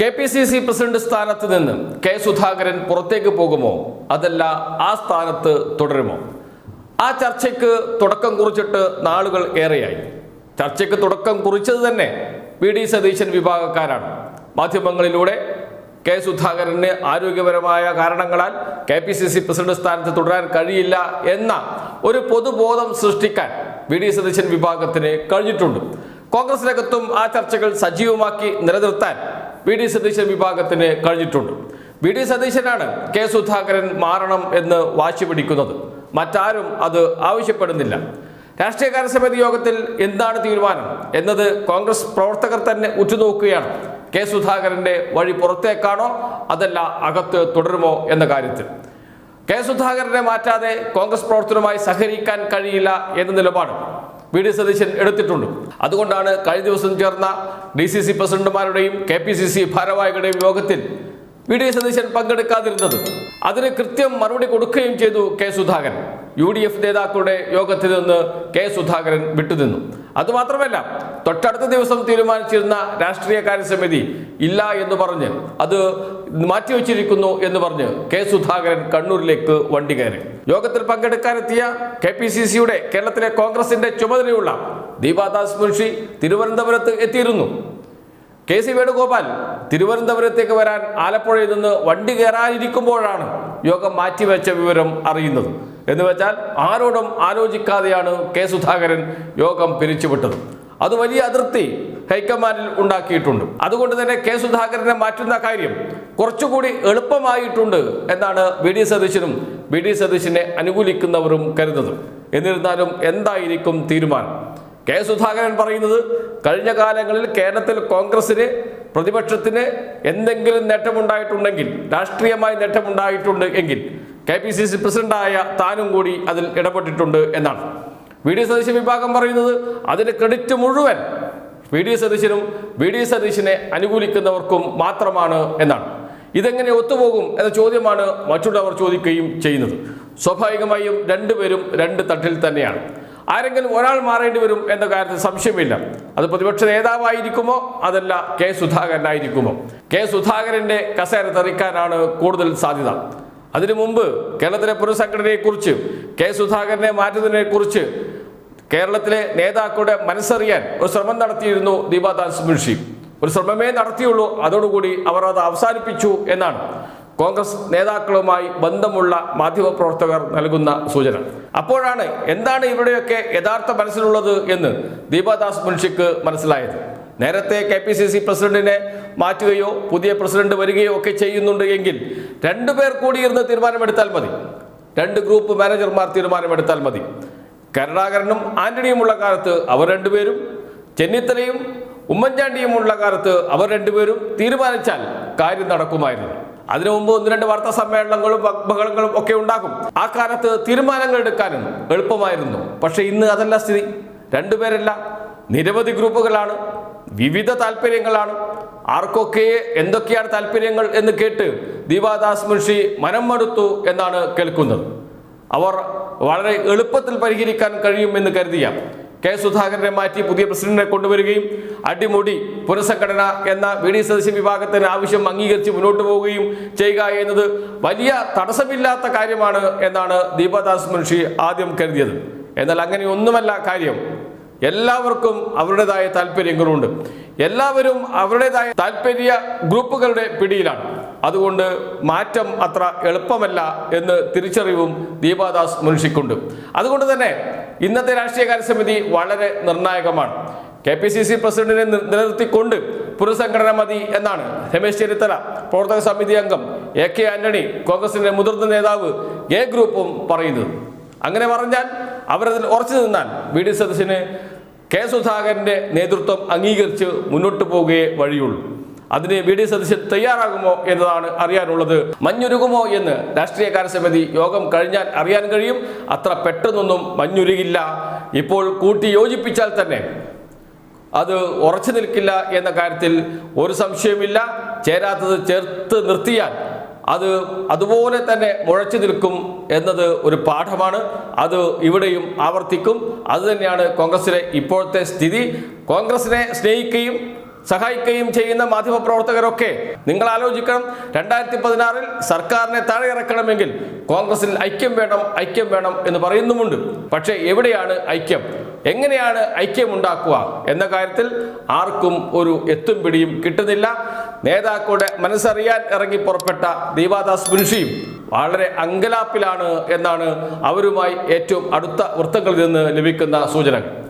K P C C president സ്ഥാനത്ത് നിന്ന് K Sudhakaran പുറത്തേക്ക് പോകുമോ? അതല്ല ആ സ്ഥാനത്ത് തുടരുമോ? ആ ചർച്ചയ്ക്ക് തുടക്കം കുറിച്ചിട്ട് നാളുകൾ ഏറെയായി. ചർച്ചയ്ക്ക് തുടക്കം കുറിച്ചത് തന്നെ വി ഡി സതീശൻ വിഭാഗക്കാരാണ്. മാധ്യമങ്ങളിലൂടെ കെ സുധാകരന് ആരോഗ്യപരമായ കാരണങ്ങളാൽ K P C C president സ്ഥാനത്ത് തുടരാൻ കഴിയില്ല എന്ന ഒരു പൊതുബോധം സൃഷ്ടിക്കാൻ വി ഡി സതീശൻ വിഭാഗത്തിന് കഴിഞ്ഞിട്ടുണ്ട്. കോൺഗ്രസിനകത്തും ആ ചർച്ചകൾ സജീവമാക്കി നിലനിർത്താൻ വി ഡി സതീശൻ വിഭാഗത്തിന് കഴിഞ്ഞിട്ടുണ്ട്. വി ഡി സതീശനാണ് കെ സുധാകരൻ മാറണം എന്ന് വാശി പിടിക്കുന്നത്. മറ്റാരും അത് ആവശ്യപ്പെടുന്നില്ല. രാഷ്ട്രീയകാര്യ സമിതി യോഗത്തിൽ എന്താണ് തീരുമാനം? എന്നത് കോൺഗ്രസ് പ്രവർത്തകർ തന്നെ ഉറ്റുനോക്കുകയാണ്. കെ സുധാകരന്റെ വഴി പുറത്തേക്കാണോ? അതല്ല അകത്ത് തുടരുമോ എന്ന കാര്യത്തിൽ. കെ സുധാകരനെ മാറ്റാതെ കോൺഗ്രസ് പ്രവർത്തനവുമായി സഹകരിക്കാൻ കഴിയില്ല എന്ന നിലപാട്. വി ഡി സതീശൻ എടുത്തിട്ടുണ്ട്. അതുകൊണ്ടാണ് കഴിഞ്ഞ ദിവസം ചേർന്ന ഡി സി സി പ്രസിഡന്റുമാരുടെയും കെ പി സി സി ഭാരവാഹികളുടെയും യോഗത്തിൽ വി ഡി സതീശൻ പങ്കെടുക്കാതിരുന്നത്. അതിന് കൃത്യം മറുപടി കൊടുക്കുകയും ചെയ്തു K Sudhakaran. U D F നേതാക്കളുടെ യോഗത്തിൽ നിന്ന് കെ സുധാകരൻ വിട്ടുനിന്നു. അതുമാത്രമല്ല തൊട്ടടുത്ത ദിവസം തീരുമാനിച്ചിരുന്ന രാഷ്ട്രീയ കാര്യസമിതി ഇല്ല എന്ന് പറഞ്ഞ് അത് മാറ്റിവെച്ചിരിക്കുന്നു എന്ന് പറഞ്ഞ് കെ സുധാകരൻ കണ്ണൂരിലേക്ക് വണ്ടി കയറി. യോഗത്തിൽ പങ്കെടുക്കാനെത്തിയ കെ പി സി സിയുടെ കേരളത്തിലെ കോൺഗ്രസിന്റെ ചുമതലയുള്ള ദീപാദാസ് മുൻഷി തിരുവനന്തപുരത്ത് എത്തിയിരുന്നു. കെ സി വേണുഗോപാൽ തിരുവനന്തപുരത്തേക്ക് വരാൻ ആലപ്പുഴയിൽ നിന്ന് വണ്ടി കയറാനിരിക്കുമ്പോഴാണ് യോഗം മാറ്റിവെച്ച വിവരം അറിയുന്നത്. എന്ന് വെച്ചാൽ ആരോടും ആലോചിക്കാതെയാണ് കെ സുധാകരൻ യോഗം പിരിച്ചുവിട്ടത്. അത് വലിയ അതിർത്തി ഹൈക്കമാൻഡിൽ ഉണ്ടാക്കിയിട്ടുണ്ട്. അതുകൊണ്ട് തന്നെ കെ സുധാകരനെ മാറ്റുന്ന കാര്യം കുറച്ചുകൂടി എളുപ്പമായിട്ടുണ്ട് എന്നാണ് വി ഡി സതീശനും വി ഡി സതീശനെ അനുകൂലിക്കുന്നവരും കരുതുന്നത്. എന്നിരുന്നാലും എന്തായിരിക്കും തീരുമാനം? കെ സുധാകരൻ പറയുന്നത് കഴിഞ്ഞ കാലങ്ങളിൽ കേരളത്തിൽ കോൺഗ്രസിന് പ്രതിപക്ഷത്തിന് എന്തെങ്കിലും നേട്ടമുണ്ടായിട്ടുണ്ടെങ്കിൽ രാഷ്ട്രീയമായി നേട്ടമുണ്ടായിട്ടുണ്ട് എങ്കിൽ കെ പി സി സി പ്രസിഡന്റായ താനും കൂടി അതിൽ ഇടപെട്ടിട്ടുണ്ട് എന്നാണ്. വി ഡി സതീശൻ വിഭാഗം പറയുന്നത് അതിന് ക്രെഡിറ്റ് മുഴുവൻ വി ഡി സതീശനും വി ഡി സതീശനെ അനുകൂലിക്കുന്നവർക്കും മാത്രമാണ് എന്നാണ്. ഇതെങ്ങനെ ഒത്തുപോകും എന്ന ചോദ്യമാണ് മറ്റുള്ളവർ ചോദിക്കുകയും ചെയ്യുന്നത്. സ്വാഭാവികമായും രണ്ടുപേരും രണ്ട് തട്ടിൽ തന്നെയാണ്. ആരെങ്കിലും ഒരാൾ മാറേണ്ടി വരും എന്ന കാര്യത്തിൽ സംശയമില്ല. അത് പ്രതിപക്ഷ നേതാവായിരിക്കുമോ? അതല്ല കെ സുധാകരനായിരിക്കുമോ? കെ സുധാകരന്റെ കസേര തെറിക്കാനാണ് കൂടുതൽ സാധ്യത. അതിനു മുമ്പ് കേരളത്തിലെ പുനഃസംഘടനയെക്കുറിച്ച് കെ സുധാകരനെ മാറ്റുന്നതിനെ കുറിച്ച് കേരളത്തിലെ നേതാക്കളുടെ മനസ്സറിയാൻ ഒരു ശ്രമം നടത്തിയിരുന്നു ദീപാദാസ് മുൻഷി. ഒരു ശ്രമമേ നടത്തിയുള്ളൂ അതോടുകൂടി അവർ അത് അവസാനിപ്പിച്ചു എന്നാണ് കോൺഗ്രസ് നേതാക്കളുമായി ബന്ധമുള്ള മാധ്യമപ്രവർത്തകർ നൽകുന്ന സൂചന. അപ്പോഴാണ് എന്താണ് ഇവിടെയൊക്കെ യഥാർത്ഥ മനസ്സിലുള്ളത് എന്ന് ദീപാദാസ് മുൻഷിക്ക് മനസ്സിലായത്. നേരത്തെ കെ പി സി സി പ്രസിഡന്റിനെ മാറ്റുകയോ പുതിയ പ്രസിഡന്റ് വരികയോ ഒക്കെ ചെയ്യുന്നുണ്ട് എങ്കിൽ രണ്ടുപേർ കൂടി ഇരുന്ന് തീരുമാനമെടുത്താൽ മതി. രണ്ട് ഗ്രൂപ്പ് മാനേജർമാർ തീരുമാനമെടുത്താൽ മതി. കരുണാകരനും ആന്റണിയുമുള്ള കാലത്ത് അവർ രണ്ടുപേരും ചെന്നിത്തലയും ഉമ്മൻചാണ്ടിയും ഉള്ള കാലത്ത് അവർ രണ്ടുപേരും തീരുമാനിച്ചാൽ കാര്യം നടക്കുമായിരുന്നു. അതിനു മുമ്പ് ഒന്ന് രണ്ട് വാർത്താ സമ്മേളനങ്ങളും ബഹളങ്ങളും ഒക്കെ ഉണ്ടാകും. ആ കാലത്ത് തീരുമാനങ്ങൾ എടുക്കാനും എളുപ്പമായിരുന്നു. പക്ഷേ ഇന്ന് അതല്ല സ്ഥിതി. രണ്ടുപേരല്ല നിരവധി ഗ്രൂപ്പുകളാണ്. വിവിധ താല്പര്യങ്ങളാണ്. ആർക്കൊക്കെ എന്തൊക്കെയാണ് താല്പര്യങ്ങൾ എന്ന് കേട്ട് ദീപാദാസ് മുൻഷി മനം മടുത്തു എന്നാണ് കേൾക്കുന്നത്. അവർ വളരെ എളുപ്പത്തിൽ പരിഹരിക്കാൻ കഴിയുമെന്ന് കരുതിയ കെ സുധാകരനെ മാറ്റി പുതിയ പ്രസിഡന്റിനെ കൊണ്ടുവരികയും അടിമുടി പുനഃസംഘടന എന്ന വി ഡി സദസ്യ വിഭാഗത്തിന് ആവശ്യം അംഗീകരിച്ച് മുന്നോട്ട് പോവുകയും ചെയ്യുക എന്നത് വലിയ തടസ്സമില്ലാത്ത കാര്യമാണ് എന്നാണ് ദീപദാസ് മുൻഷി ആദ്യം കരുതിയത്. എന്നാൽ അങ്ങനെ ഒന്നുമല്ല കാര്യം. എല്ലാവർക്കും അവരുടേതായ താല്പര്യങ്ങളുണ്ട്. എല്ലാവരും അവരുടേതായ താല്പര്യ ഗ്രൂപ്പുകളുടെ പിടിയിലാണ്. അതുകൊണ്ട് മാറ്റം അത്ര എളുപ്പമല്ല എന്ന് തിരിച്ചറിവും ദീപാദാസ് മുൻഷിക്കുണ്ട്. അതുകൊണ്ട് തന്നെ ഇന്നത്തെ രാഷ്ട്രീയകാര്യ സമിതി വളരെ നിർണായകമാണ്. കെ പി സി സി പ്രസിഡന്റിനെ നിലനിർത്തിക്കൊണ്ട് പുനഃസംഘടന മതി എന്നാണ് രമേശ് ചെന്നിത്തല പ്രവർത്തക സമിതി അംഗം എ കെ ആന്റണി കോൺഗ്രസിന്റെ മുതിർന്ന നേതാവ് എ ഗ്രൂപ്പും പറയുന്നത്. അങ്ങനെ പറഞ്ഞാൽ അവരതിൽ ഉറച്ചു നിന്നാൽ വി ഡി സതീശന് കെ സുധാകരന്റെ നേതൃത്വം അംഗീകരിച്ച് മുന്നോട്ട് പോകുകയേ വഴിയുള്ളൂ. അതിന് വി ഡി സതീശൻ തയ്യാറാകുമോ എന്നതാണ് അറിയാനുള്ളത്. മഞ്ഞുരുകുമോ എന്ന് രാഷ്ട്രീയകാര്യ സമിതി യോഗം കഴിഞ്ഞാൽ അറിയാൻ കഴിയും. അത്ര പെട്ടെന്നൊന്നും മഞ്ഞുരുകില്ല. ഇപ്പോൾ കൂട്ടി യോജിപ്പിച്ചാൽ തന്നെ അത് ഉറച്ചു നിൽക്കില്ല എന്ന കാര്യത്തിൽ ഒരു സംശയമില്ല ചേരാത്തത് ചേർത്ത് നിർത്തിയാൽ അത് അതുപോലെ തന്നെ മുഴച്ചു നിൽക്കും എന്നത് ഒരു പാഠമാണ്. അത് ഇവിടെയും ആവർത്തിക്കും. അതുതന്നെയാണ് കോൺഗ്രസിലെ ഇപ്പോഴത്തെ സ്ഥിതി. കോൺഗ്രസിനെ സ്നേഹിക്കുകയും സഹായിക്കുകയും ചെയ്യുന്ന മാധ്യമപ്രവർത്തകരൊക്കെ നിങ്ങൾ ആലോചിക്കണം. രണ്ടായിരത്തി പതിനാറിൽ സർക്കാരിനെ താഴെ ഇറക്കണമെങ്കിൽ കോൺഗ്രസിൽ ഐക്യം വേണം ഐക്യം വേണം എന്ന് പറയുന്നുമുണ്ട്. പക്ഷേ എവിടെയാണ് ഐക്യം? എങ്ങനെയാണ് ഐക്യമുണ്ടാക്കുക എന്ന കാര്യത്തിൽ ആർക്കും ഒരു എത്തും പിടിയും കിട്ടുന്നില്ല. നേതാക്കളുടെ മനസ്സറിയാൻ ഇറങ്ങി പുറപ്പെട്ട ദീപാദാസ് മുൻഷിയും വളരെ അങ്കലാപ്പിലാണ് എന്നാണ് അവരുമായി ഏറ്റവും അടുത്ത വൃത്തങ്ങളിൽ നിന്ന് ലഭിക്കുന്ന സൂചനകൾ.